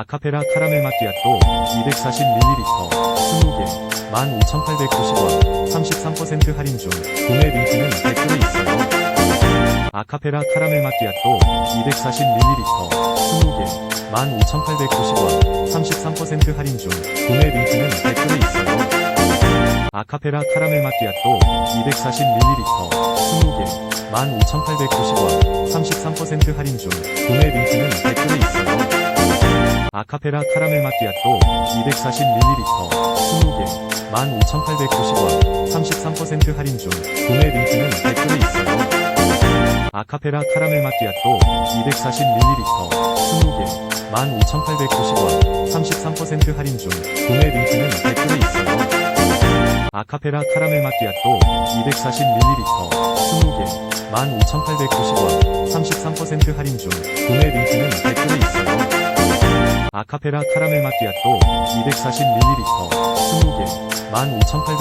아카페라 카라멜 마키아또 240ml 20개 12,890원 33% 할인 중 구매 링크는 댓글에 있어요. 아카페라 카라멜 마키아또 240ml 20개 12,890원 33% 할인 중 구매 링크는 댓글에 있어요. 아카페라 카라멜 마키아또 240ml 20개 12,890원 33% 할인 중 구매 링크는 댓글에 있어요. 아카페라 카라멜 마키아또 240ml 20개 12,890원 33% 할인 중 구매 링크는 댓글에 있어요. 아카페라 카라멜 마키아또 240ml 20개 12,890원 33% 할인 중 구매 링크는 댓글에 있어요. 아카페라 카라멜 마키아또 240ml 20개 12,890원 33% 할인 중 구매 링크는 댓글에 있어요. 아카페라 카라멜 마키아또 240ml 20개 12,800